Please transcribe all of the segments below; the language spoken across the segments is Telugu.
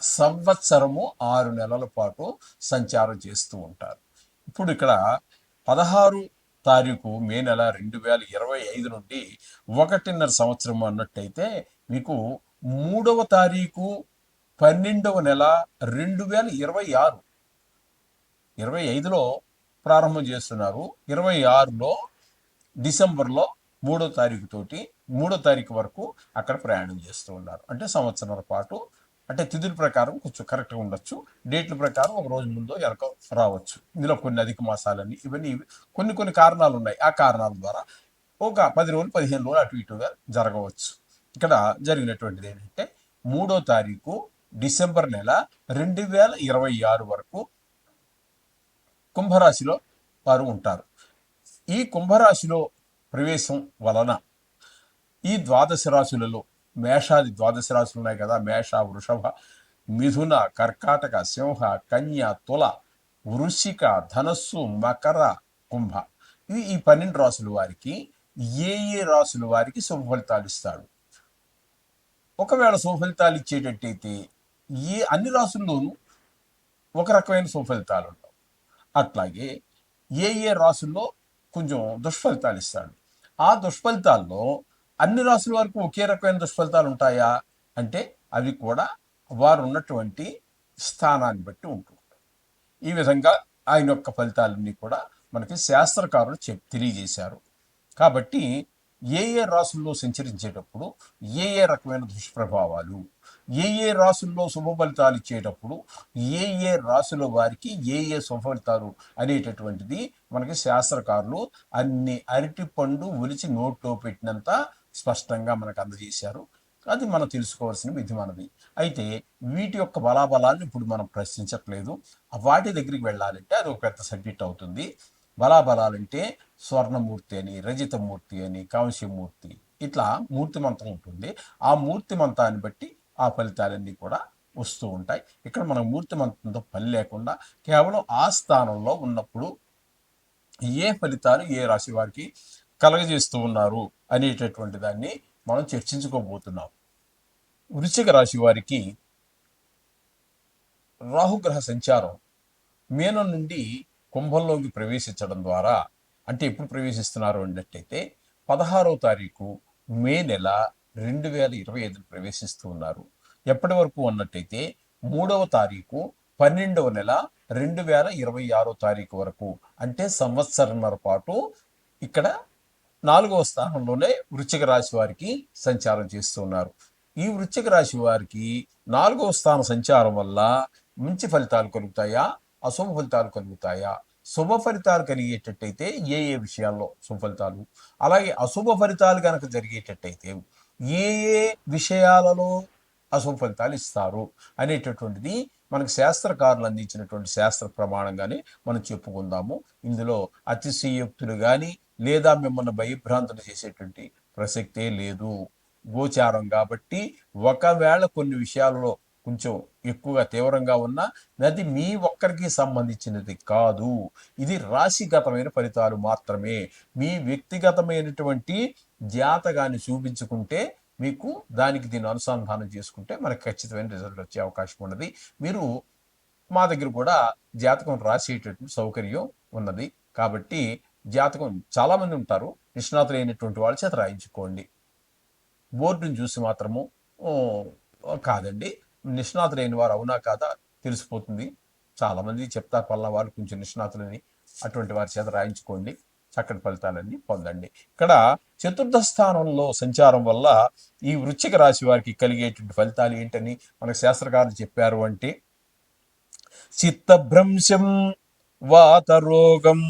సంవత్సరము ఆరు నెలల పాటు సంచారం చేస్తూ ఉంటారు. ఇప్పుడు ఇక్కడ పదహారు తారీఖు మే నెల రెండు వేల ఇరవై ఐదు నుండి ఒకటిన్నర సంవత్సరం అన్నట్టయితే మీకు మూడవ తారీఖు పన్నెండవ నెల రెండు వేల ఇరవై ఆరు. ఇరవై ఐదులో ప్రారంభం చేస్తున్నారు. ఇరవై ఆరులో డిసెంబర్లో మూడో తారీఖు తోటి మూడో తారీఖు వరకు అక్కడ ప్రయాణం చేస్తూ ఉన్నారు. అంటే సంవత్సరాల పాటు అంటే తిథుల ప్రకారం కొంచెం కరెక్ట్గా ఉండొచ్చు. డేట్ల ప్రకారం ఒక రోజు ముందో వెనక రావచ్చు. ఇందులో కొన్ని అధిక మాసాలని ఇవన్నీ కొన్ని కొన్ని కారణాలు ఉన్నాయి. ఆ కారణాల ద్వారా ఒక పది రోజులు పదిహేను రోజులు అటు ఇటుగా జరగవచ్చు. ఇక్కడ జరిగినటువంటిది ఏంటంటే మూడో తారీఖు డిసెంబర్ నెల రెండు వేల ఇరవై ఆరు వరకు కుంభరాశిలో వారు ఉంటారు. ఈ కుంభరాశిలో ప్రవేశం వలన ఈ ద్వాదశ రాశులలో మేషాది ద్వాదశ రాశులు ఉన్నాయి కదా మేష వృషభ మిథున కర్కాటక సింహ కన్య తుల వృషిక ధనస్సు మకర కుంభ. ఇవి ఈ పన్నెండు రాసుల వారికి ఏ ఏ రాసుల వారికి శుభ ఫలితాలు ఇస్తాడు ఒకవేళ శుభ ఫలితాలు ఇచ్చేటట్టయితే ఏ అన్ని రాసుల్లోనూ ఒక రకమైన శుభ ఫలితాలు ఉంటాయి అట్లాగే ఏ ఏ రాసుల్లో కొంచెం దుష్ఫలితాలు ఇస్తాడు ఆ దుష్ఫలితాల్లో అన్ని రాసుల వరకు ఒకే రకమైన దుష్ఫలితాలు ఉంటాయా? అంటే అవి కూడా వారు ఉన్నటువంటి స్థానాన్ని బట్టి ఉంటుంది. ఈ విధంగా ఆయన యొక్క ఫలితాలన్నీ కూడా మనకి శాస్త్రకారులు చెప్ తెలియజేశారు. కాబట్టి ఏ ఏ రాసుల్లో సంచరించేటప్పుడు ఏ ఏ రకమైన దుష్ప్రభావాలు ఏ ఏ రాసుల్లో శుభ ఫలితాలు ఇచ్చేటప్పుడు ఏ ఏ రాసుల వారికి ఏ ఏ శుభ ఫలితాలు అనేటటువంటిది మనకి శాస్త్రకారులు అన్ని అరటి పండు ఒలిచి నోట్లో పెట్టినంత స్పష్టంగా మనకు అందజేశారు. అది మనం తెలుసుకోవాల్సిన విధి మనది అయితే వీటి యొక్క బలాబలాన్ని ఇప్పుడు మనం ప్రశ్నించట్లేదు. వాటి దగ్గరికి వెళ్ళాలంటే అది ఒక పెద్ద సబ్జెక్ట్ అవుతుంది. బలాబలాలంటే స్వర్ణమూర్తి అని రజితమూర్తి అని కాంస్యమూర్తి ఇట్లా మూర్తిమంతం ఉంటుంది. ఆ మూర్తిమంతాన్ని బట్టి ఆ ఫలితాలన్నీ కూడా వస్తూ ఉంటాయి. ఇక్కడ మనం మూర్తిమంతంతో పని లేకుండా కేవలం ఆ స్థానంలో ఉన్నప్పుడు ఏ ఫలితాలు ఏ రాశి వారికి కలగజేస్తూ ఉన్నారు అనేటటువంటి దాన్ని మనం చర్చించుకోబోతున్నాం. వృశ్చిక రాశి వారికి రాహుగ్రహ సంచారం మీనం నుండి కుంభంలోకి ప్రవేశించడం ద్వారా అంటే ఎప్పుడు ప్రవేశిస్తున్నారు అన్నట్టయితే పదహారో తారీఖు మే నెల రెండు వేల ఇరవై ఐదు ప్రవేశిస్తూ ఉన్నారు. ఎప్పటి వరకు అన్నట్టయితే మూడవ తారీఖు పన్నెండవ నెల రెండు వేల ఇరవై ఆరో తారీఖు వరకు అంటే సంవత్సరంన్నర పాటు ఇక్కడ నాలుగవ స్థానంలోనే వృశ్చిక రాశి వారికి సంచారం చేస్తున్నారు. ఈ వృశ్చిక రాశి వారికి నాలుగవ స్థాన సంచారం వల్ల మంచి ఫలితాలు కలుగుతాయా? అశుభ ఫలితాలు కలుగుతాయా? శుభ ఫలితాలు కలిగేటట్టయితే ఏ ఏ విషయాల్లో శుభ ఫలితాలు? అలాగే అశుభ ఫలితాలు కనుక జరిగేటట్టయితే ఏ ఏ విషయాలలో అశుభ ఫలితాలు ఇస్తారు అనేటటువంటిది మనకు శాస్త్రకారులు అందించినటువంటి శాస్త్ర ప్రమాణంగానే మనం చెప్పుకుందాము. ఇందులో అతిశయోక్తులు కానీ లేదా మిమ్మల్ని భయభ్రాంతులు చేసేటువంటి ప్రసక్తే లేదు. గోచారం కాబట్టి ఒకవేళ కొన్ని విషయాలలో కొంచెం ఎక్కువగా తీవ్రంగా ఉన్నా అది మీ ఒక్కరికి సంబంధించినది కాదు. ఇది రాశిగతమైన ఫలితాలు మాత్రమే. మీ వ్యక్తిగతమైనటువంటి జాతకాన్ని చూపించుకుంటే మీకు దానికి దీన్ని అనుసంధానం చేసుకుంటే మనకు ఖచ్చితమైన రిజల్ట్ వచ్చే అవకాశం ఉన్నది. మీరు మా దగ్గర కూడా జాతకం రాసేటటువంటి సౌకర్యం ఉన్నది. కాబట్టి జాతకం చాలామంది ఉంటారు. నిష్ణాతులైనటువంటి వాళ్ళ చేత రాయించుకోండి. బోర్డుని చూసి మాత్రము కాదండి. కాదండి నిష్ణాతులైన వారు అవునా కాదా తెలిసిపోతుంది. చాలామంది చెప్తారు పల్ల కొంచెం నిష్ణాతులని అటువంటి వారి చేత రాయించుకోండి. చక్కటి ఫలితాలన్నీ పొందండి. ఇక్కడ చతుర్థ స్థానంలో సంచారం వల్ల ఈ వృశ్చిక రాశి వారికి కలిగేటువంటి ఫలితాలు ఏంటని మనకు శాస్త్రకారులు చెప్పారు అంటే చిత్తభ్రంశం వాతరోగం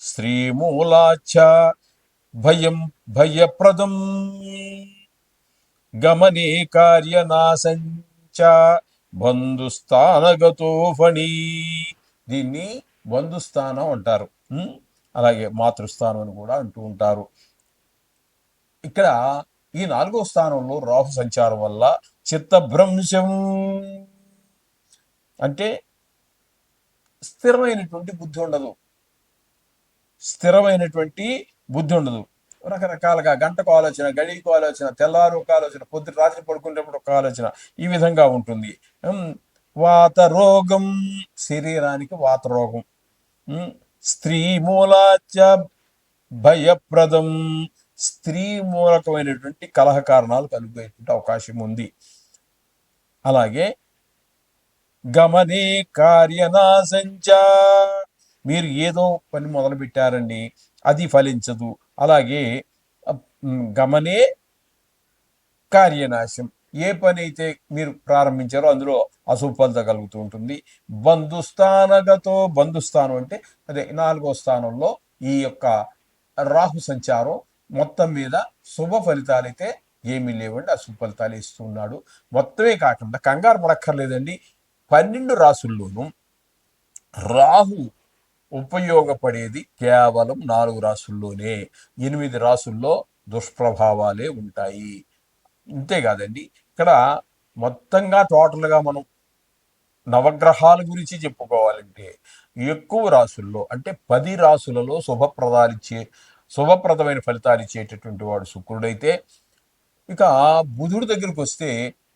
శ్రీమూలాచ భయం భయప్రదం. గమనే కార్యనాశంచ బంధుస్థానగతో ఫణి దీన్ని బంధుస్థానం అంటారు. అలాగే మాతృస్థానం అని కూడా అంటూ ఉంటారు. ఇక్కడ ఈ నాలుగో స్థానంలో రాహు సంచారం వల్ల చిత్తభ్రంశం. అంటే స్థిరమైనటువంటి బుద్ధి ఉండదు. స్థిరమైనటువంటి బుద్ధి ఉండదు. రకరకాలుగా గంటకు ఆలోచన గడికి ఆలోచన తెల్లారు ఒక ఆలోచన పొద్దు రాత్రి పడుకునేటప్పుడు ఒక ఆలోచన ఈ విధంగా ఉంటుంది. వాత రోగం శరీరానికి వాత రోగం. స్త్రీ మూలాచ భయప్రదం. స్త్రీ మూలకమైనటువంటి కలహ కారణాలు కలిగేటువంటి అవకాశం ఉంది. అలాగే గమనే కార్యనాశంచ. మీరు ఏదో పని మొదలు పెట్టారండి అది ఫలించదు. అలాగే గమనే కార్యనాశం. ఏ పని అయితే మీరు ప్రారంభించారో అందులో అశుభలత కలుగుతూ ఉంటుంది. బంధుస్థానగతో బంధుస్థానం అంటే అదే నాలుగో స్థానంలో ఈ యొక్క రాహు సంచారం మొత్తం మీద శుభ ఫలితాలైతే ఏమీ లేవండి అశుభ ఫలితాలు ఇస్తున్నాడు మొత్తమే కాకుండా కంగారు పడక్కర్లేదండి. పన్నెండు రాసుల్లోనూ రాహు ఉపయోగపడేది కేవలం నాలుగు రాసుల్లోనే. ఎనిమిది రాసుల్లో దుష్ప్రభావాలే ఉంటాయి. అంతేకాదండి ఇక్కడ మొత్తంగా టోటల్గా మనం నవగ్రహాల గురించి చెప్పుకోవాలంటే ఎక్కువ రాసుల్లో అంటే పది రాసులలో శుభప్రదాలిచ్చే శుభప్రదమైన ఫలితాలు ఇచ్చేటటువంటి వాడు శుక్రుడైతే ఇక బుధుడి దగ్గరికి వస్తే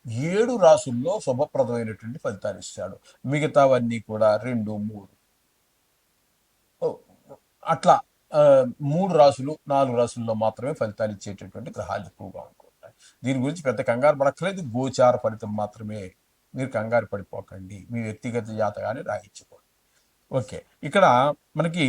ఏడు రాసుల్లో శుభప్రదమైనటువంటి ఫలితాలు ఇస్తాడు. మిగతావన్నీ కూడా రెండు మూడు. అట్లా మూడు రాసులు నాలుగు రాసుల్లో మాత్రమే ఫలితాలు ఇచ్చేటటువంటి గ్రహాలు ఎక్కువగా ఉంటుంటాయి దీని గురించి పెద్ద కంగారు పడక్కలేదు గోచార ఫలితం మాత్రమే మీరు కంగారు పడిపోకండి. మీ వ్యక్తిగత జాతకాన్ని రాయించుకోండి. ఓకే. ఇక్కడ మనకి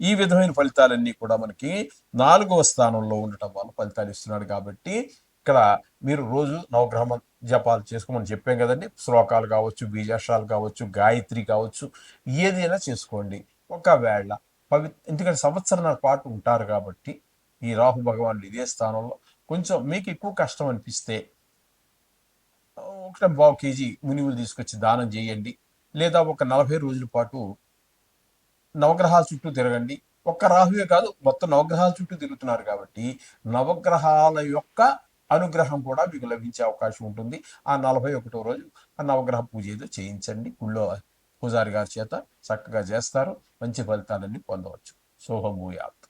ఈ విధమైన ఫలితాలన్నీ కూడా మనకి నాలుగవ స్థానంలో ఉండటం వల్ల ఫలితాలు ఇస్తున్నాడు కాబట్టి ఇక్కడ మీరు రోజు నవగ్రహ జపాలు చేసుకోమని చెప్పాం కదండి. శ్లోకాలు కావచ్చు బీజాషాలు కావచ్చు గాయత్రి కావచ్చు ఏదైనా చేసుకోండి. ఒకవేళ పవి ఎందుకంటే సంవత్సరాల పాటు ఉంటారు కాబట్టి ఈ రాహు భగవానుడు ఇదే స్థానంలో. కొంచెం మీకు ఎక్కువ కష్టం అనిపిస్తే ఒక పావు కేజీ మునివులు తీసుకొచ్చి దానం చేయండి. లేదా ఒక నలభై రోజుల పాటు నవగ్రహాల చుట్టూ తిరగండి. ఒక్క రాహువే కాదు మొత్తం నవగ్రహాల చుట్టూ తిరుగుతున్నారు కాబట్టి నవగ్రహాల యొక్క అనుగ్రహం కూడా మీకు లభించే అవకాశం ఉంటుంది. ఆ నలభై ఒకటో రోజు ఆ నవగ్రహ పూజ ఏదో చేయించండి. గుళ్ళో పూజారి గారి చేత చక్కగా చేస్తారు. మంచి ఫలితాలన్నీ పొందవచ్చు. శుభమూయాత్.